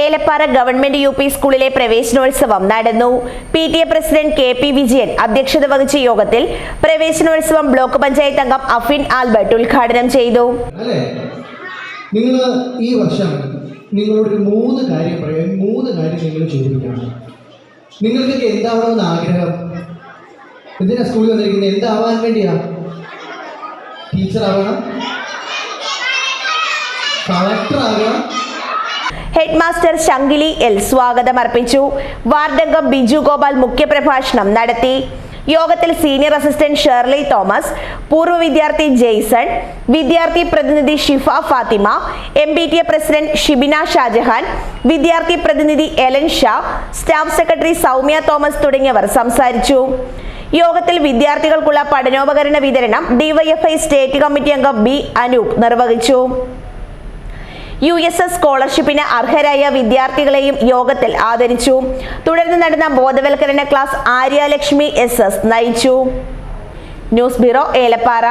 Elappara government U P സ്കൂളിലെ പ്രവേശനോത്സവം നടന്നു. P T A president K P Vijayan അധ്യക്ഷത വഹിച്ച യോഗത്തിൽ പ്രവേശനോത്സവം ബ്ലോക്ക് പഞ്ചായത്ത് അംഗം അഫിൻ ആൽബർട്ട് ഉദ്ഘാടനം ചെയ്തു. നിങ്ങൾ ഈ വർഷം മൂന്ന് മൂന്ന് നിങ്ങൾക്ക് ആഗ്രഹം? സ്കൂളിൽ വന്നിരിക്കുന്നത്? എന്താവാൻ വേണ്ടിയാ? ടീച്ചർ കളക്ടർ ആകണം ഹെഡ് മാസ്റ്റർ ശങ്കിലി എൽ സ്വാഗതം അർപ്പിച്ചു വാർഡംഗം ബിജു ഗോപാൽ മുഖ്യപ്രഭാഷണം നടത്തി. യോഗത്തിൽ സീനിയർ അസിസ്റ്റന്റ് ഷേർലി തോമസ് പൂർവ വിദ്യാർത്ഥി ജെയ്സൺ വിദ്യാർത്ഥി പ്രതിനിധി Shifa Fathima M B T A president Shibina Shajahan വിദ്യാർത്ഥി പ്രതിനിധി Elan Sha staff secretary Soumya Thomas തുടങ്ങിയവർ സംസാരിച്ചു. യോഗത്തിൽ വിദ്യാർത്ഥികൾക്കുള്ള പഠനോപകരണ വിതരണം ഡിവൈഎഫ്ഐ സ്റ്റേറ്റ് കമ്മിറ്റി അംഗം ബി അനൂപ് നിർവഹിച്ചു. യു എസ് എസ് സ്കോളർഷിപ്പിന് അർഹരായ വിദ്യാർത്ഥികളെയും യോഗത്തിൽ ആദരിച്ചു. തുടർന്ന് നടന്ന ബോധവൽക്കരണ ക്ലാസ് ആര്യലക്ഷ്മി എസ് എസ് നയിച്ചു. News bureau Elappara.